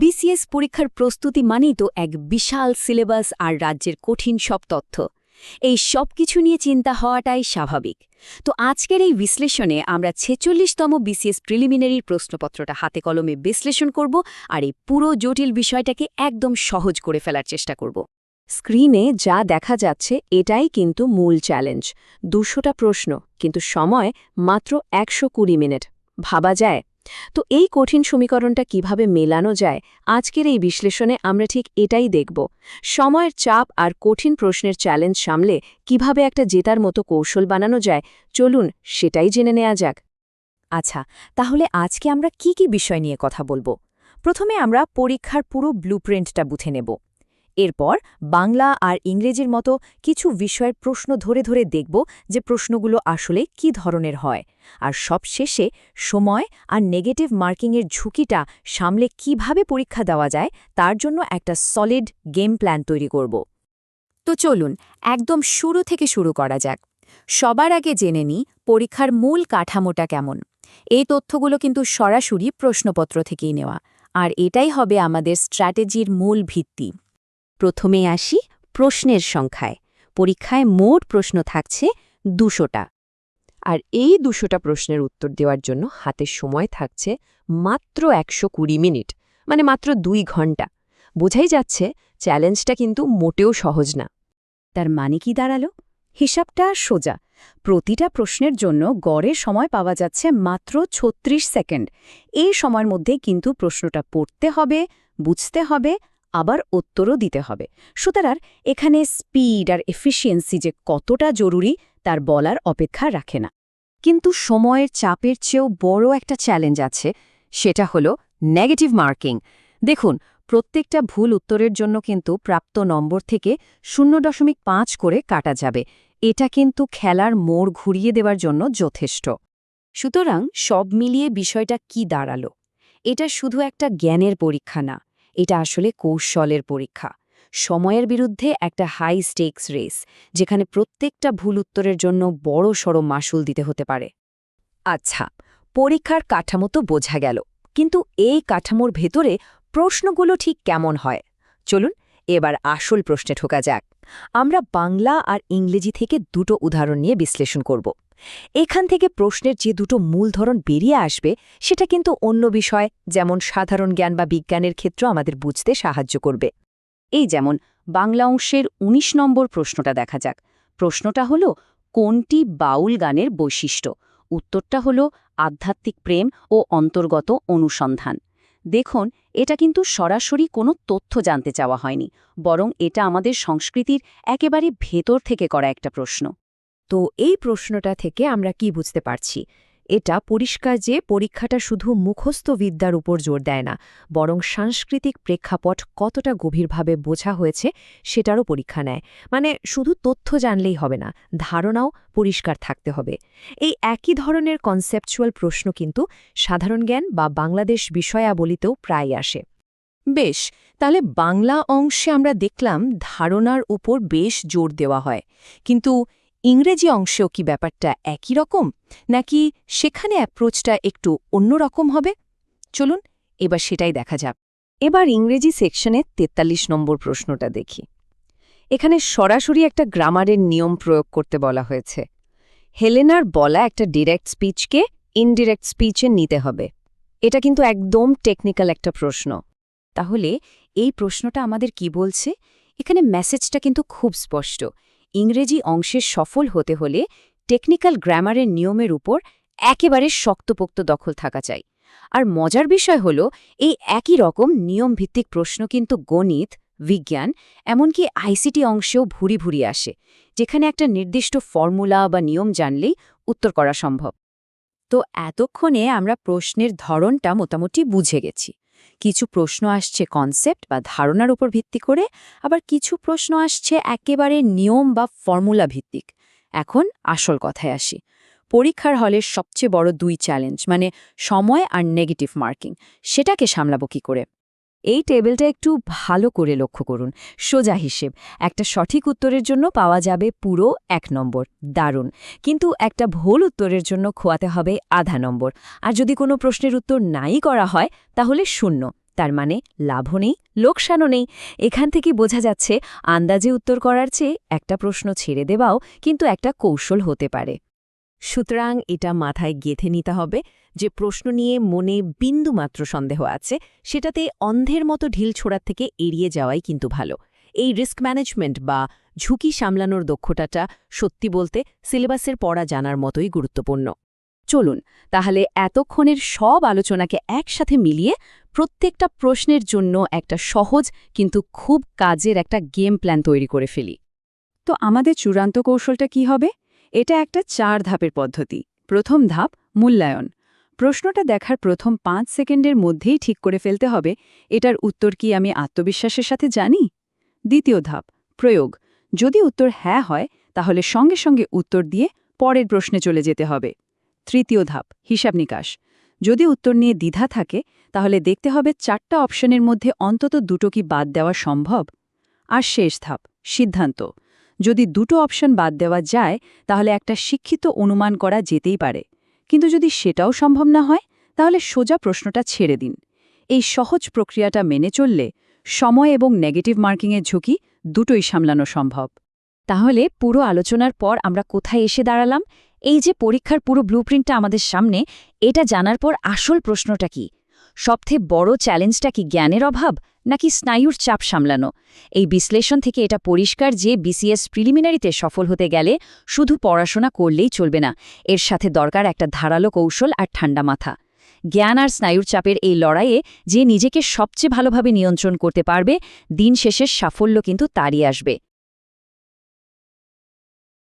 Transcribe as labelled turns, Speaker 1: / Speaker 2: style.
Speaker 1: BCS পরীক্ষার প্রস্তুতি মানেই তো এক বিশাল সিলেবাস আর রাজ্যের কঠিন সব তথ্য। এই সব কিছু নিয়ে চিন্তা হওয়াটাই স্বাভাবিক। তো আজকের এই বিশ্লেষণে আমরা ছেচল্লিশতম বিসিএস প্রিলিমিনারির প্রশ্নপত্রটা হাতে কলমে বিশ্লেষণ করব আর এই পুরো জটিল বিষয়টাকে একদম সহজ করে ফেলার চেষ্টা করব। স্ক্রিনে যা দেখা যাচ্ছে এটাই কিন্তু মূল চ্যালেঞ্জ। দুশোটা প্রশ্ন, কিন্তু সময় মাত্র একশো কুড়ি মিনিট। ভাবা যায় তো এই কঠিন সমীকরণটা কীভাবে মেলানো যায়? আজকের এই বিশ্লেষণে আমরা ঠিক এটাই দেখব। সময়ের চাপ আর কঠিন প্রশ্নের চ্যালেঞ্জ সামলে কীভাবে একটা জেতার মতো কৌশল বানানো যায়, চলুন সেটাই জেনে নেওয়া যাক। আচ্ছা তাহলে আজকে আমরা কি কি বিষয় নিয়ে কথা বলব? প্রথমে আমরা পরীক্ষার পুরো ব্লুপ্রিন্টটা বুঝে নেব। এরপর বাংলা আর ইংরেজির মতো কিছু বিষয়ের প্রশ্ন ধরে ধরে দেখব যে প্রশ্নগুলো আসলে কি ধরনের হয়। আর সবশেষে সময় আর নেগেটিভ মার্কিংয়ের ঝুঁকিটা সামলে কীভাবে পরীক্ষা দেওয়া যায় তার জন্য একটা সলিড গেম প্ল্যান তৈরি করব। তো চলুন একদম শুরু থেকে শুরু করা যাক। সবার আগে জেনে নিই পরীক্ষার মূল কাঠামোটা কেমন। এই তথ্যগুলো কিন্তু সরাসরি প্রশ্নপত্র থেকেই নেওয়া। আর এটাই হবে আমাদের স্ট্র্যাটেজির মূল ভিত্তি। প্রথমে আসি প্রশ্নের সংখ্যায়। পরীক্ষায় মোট প্রশ্ন থাকছে দুশোটা। আর এই দুশোটা প্রশ্নের উত্তর দেওয়ার জন্য হাতে সময় থাকছে মাত্র একশো কুড়ি মিনিট মানে মাত্র দুই ঘণ্টা। বোঝাই যাচ্ছে চ্যালেঞ্জটা কিন্তু মোটেও সহজ না। তার মানে কি দাঁড়াল? হিসাবটা সোজা। প্রতিটা প্রশ্নের জন্য গড়ে সময় পাওয়া যাচ্ছে মাত্র ৩৬ সেকেন্ড। এই সময়ের মধ্যে কিন্তু প্রশ্নটা পড়তে হবে, বুঝতে হবে আবার উত্তরও দিতে হবে। সুতরাং এখানে স্পিড আর এফিসিয়েন্সি যে কতটা জরুরি, তার বলার অপেক্ষা রাখে না। কিন্তু সময়ের চাপের চেয়েও বড় একটা চ্যালেঞ্জ আছে, সেটা হলো নেগেটিভ মার্কিং দেখুন, প্রত্যেকটা ভুল উত্তরের জন্য কিন্তু প্রাপ্ত নম্বর থেকে শূন্য দশমিক পাঁচ করে কাটা যাবে। এটা কিন্তু খেলার মোড় ঘুরিয়ে দেওয়ার জন্য যথেষ্ট। সুতরাং সব মিলিয়ে বিষয়টা কি দাঁড়াল? এটা শুধু একটা জ্ঞানের পরীক্ষা না। এটা আসলে কৌশলের পরীক্ষা। সময়ের বিরুদ্ধে একটা হাই স্টেকস রেস যেখানে প্রত্যেকটা ভুল উত্তরের জন্য বড় সড় মাসুল দিতে হতে পারে। আচ্ছা পরীক্ষার কাঠামো তো বোঝা গেল, কিন্তু এই কাঠামোর ভেতরে প্রশ্নগুলো ঠিক কেমন হয়? চলুন, এবার আসল প্রশ্নে ঠোকা যাক। আমরা বাংলা আর ইংরেজি থেকে দুটো উদাহরণ নিয়ে বিশ্লেষণ করব। এখান থেকে প্রশ্নের যে দুটো মূল ধরন বেরিয়ে আসবে, সেটা কিন্তু অন্য বিষয়, যেমন সাধারণ জ্ঞান বা বিজ্ঞানের ক্ষেত্র আমাদের বুঝতে সাহায্য করবে। এই যেমন, বাংলা অংশের ১৯ নম্বর প্রশ্নটা দেখা যাক। প্রশ্নটা হল, কোনটি বাউল গানের বৈশিষ্ট্য? উত্তরটা হল, আধ্যাত্মিক প্রেম ও অন্তর্গত অনুসন্ধান। দেখুন, এটা কিন্তু সরাসরি কোনো তথ্য জানতে চাওয়া হয়নি, বরং এটা আমাদের সংস্কৃতির একেবারে ভেতর থেকে করা একটা প্রশ্ন। তো এই প্রশ্নটা থেকে আমরা কি বুঝতে পারছি? এটা পরিষ্কার যে পরীক্ষাটা শুধু মুখস্থ বিদ্যার উপর জোর দেয় না, বরং সাংস্কৃতিক প্রেক্ষাপট কতটা গভীরভাবে বোঝা হয়েছে সেটারও পরীক্ষা নেয়। মানে শুধু তথ্য জানলেই হবে না, ধারণাও পরিষ্কার থাকতে হবে। এই একই ধরনের কনসেপচুয়াল প্রশ্ন কিন্তু সাধারণ জ্ঞান বা বাংলাদেশ বিষয়াবলিতেও প্রায় আসে। বেশ, তাহলে বাংলা অংশে আমরা দেখলাম ধারণার উপর বেশ জোর দেওয়া হয়। কিন্তু ইংরেজি অংশেও কি ব্যাপারটা একই রকম, নাকি সেখানে অ্যাপ্রোচটা একটু অন্যরকম হবে? চলুন, এবার সেটাই দেখা যাক। এবার ইংরেজি সেকশনে ৪৩ নম্বর প্রশ্নটা দেখি। এখানে সরাসরি একটা গ্রামারের নিয়ম প্রয়োগ করতে বলা হয়েছে। হেলেনার বলা একটা ডিরেক্ট স্পিচকে ইনডিরেক্ট স্পিচে নিতে হবে। এটা কিন্তু একদম টেকনিক্যাল একটা প্রশ্ন। তাহলে এই প্রশ্নটা আমাদের কি বলছে? এখানে মেসেজটা কিন্তু খুব স্পষ্ট। ইংরেজি অংশে সফল হতে হলে টেকনিক্যাল গ্রামারের নিয়মের উপর একেবারে শক্তপোক্ত দখল থাকা চাই। আর মজার বিষয় হল, এই একই রকম নিয়মভিত্তিক প্রশ্ন কিন্তু গণিত, বিজ্ঞান, এমনকি আইসিটি অংশেও ভুরি ভুরি আসে, যেখানে একটা নির্দিষ্ট ফর্মুলা বা নিয়ম জানলেই উত্তর করা সম্ভব। তো এতক্ষণে আমরা প্রশ্নের ধরনটা মোটামুটি বুঝে গেছি। কিছু প্রশ্ন আসছে কনসেপ্ট বা ধারণার উপর ভিত্তি করে, আবার কিছু প্রশ্ন আসছে একেবারে নিয়ম বা ফর্মুলা ভিত্তিক। এখন আসল কথায় আসি। পরীক্ষার হলের সবচেয়ে বড় দুই চ্যালেঞ্জ মানে সময় আর নেগেটিভ মার্কিং সেটাকে সামলাবো কী করে? এই টেবিলটা একটু ভালো করে লক্ষ্য করুন। সোজা হিসেব। একটা সঠিক উত্তরের জন্য পাওয়া যাবে পুরো এক নম্বর। দারুণ। কিন্তু একটা ভুল উত্তরের জন্য খোয়াতে হবে আধা নম্বর। আর যদি কোনো প্রশ্নের উত্তর নাই করা হয়, তাহলে শূন্য। তার মানে লাভও নেই, লোকসানও নেই। এখান থেকে বোঝা যাচ্ছে, আন্দাজে উত্তর করার চেয়ে একটা প্রশ্ন ছেড়ে দেওয়াও কিন্তু একটা কৌশল হতে পারে। সুতরাং এটা মাথায় গেঁথে নিতে হবে যে প্রশ্ন নিয়ে মনে বিন্দুমাত্র সন্দেহ আছে, সেটাতে অন্ধের মতো ঢিল ছোড়ার থেকে এড়িয়ে যাওয়াই কিন্তু ভালো। এই রিস্ক ম্যানেজমেন্ট বা ঝুঁকি সামলানোর দক্ষতাটা সত্যি বলতে সিলেবাসের পড়া জানার মতোই গুরুত্বপূর্ণ। চলুন, তাহলে এতক্ষণের সব আলোচনাকে একসাথে মিলিয়ে প্রত্যেকটা প্রশ্নের জন্য একটা সহজ কিন্তু খুব কাজের একটা গেম প্ল্যান তৈরি করে ফেলি।
Speaker 2: তো আমাদের চূড়ান্ত কৌশলটা কি হবে? এটা একটা চার ধাপের পদ্ধতি। প্রথম ধাপ, মূল্যায়ন। প্রশ্নটা দেখার প্রথম পাঁচ সেকেন্ডের মধ্যেই ঠিক করে ফেলতে হবে, এটার উত্তর কি আমি আত্মবিশ্বাসের সাথে জানি? দ্বিতীয় ধাপ, প্রয়োগ। যদি উত্তর হ্যাঁ হয়, তাহলে সঙ্গে সঙ্গে উত্তর দিয়ে পরের প্রশ্নে চলে যেতে হবে। তৃতীয় ধাপ, হিসাব নিকাশ। যদি উত্তর নিয়ে দ্বিধা থাকে, তাহলে দেখতে হবে চারটা অপশনের মধ্যে অন্তত দুটো কি বাদ দেওয়া সম্ভব। আর শেষ ধাপ, সিদ্ধান্ত। যদি দুটো অপশন বাদ দেওয়া যায়, তাহলে একটা শিক্ষিত অনুমান করা যেতেই পারে। কিন্তু যদি সেটাও সম্ভব না হয়, তাহলে সোজা প্রশ্নটা ছেড়ে দিন। এই সহজ প্রক্রিয়াটা মেনে চললে সময় এবং নেগেটিভ মার্কিংয়ের ঝুঁকি দুটোই সামলানো সম্ভব।
Speaker 1: তাহলে পুরো আলোচনার পর আমরা কোথায় এসে দাঁড়ালাম? এই যে পরীক্ষার পুরো ব্লুপ্রিন্টটা আমাদের সামনে, এটা জানার পর আসল প্রশ্নটা কি? সবথেকে বড় চ্যালেঞ্জটা কি জ্ঞানের অভাব? নাকি স্নায়ুর চাপ সামলানো? এই বিশ্লেষণ থেকে এটা পরিষ্কার যে বিসিএস প্রিলিমিনারিতে সফল হতে গেলে শুধু পড়াশোনা করলেই চলবে না, এর সাথে দরকার একটা ধারালো কৌশল আর ঠান্ডা মাথা। জ্ঞান আর স্নায়ুর চাপের এই লড়াইয়ে যে নিজেকে সবচেয়ে ভালোভাবে নিয়ন্ত্রণ করতে পারবে, দিন শেষের সাফল্য কিন্তু তারই আসবে।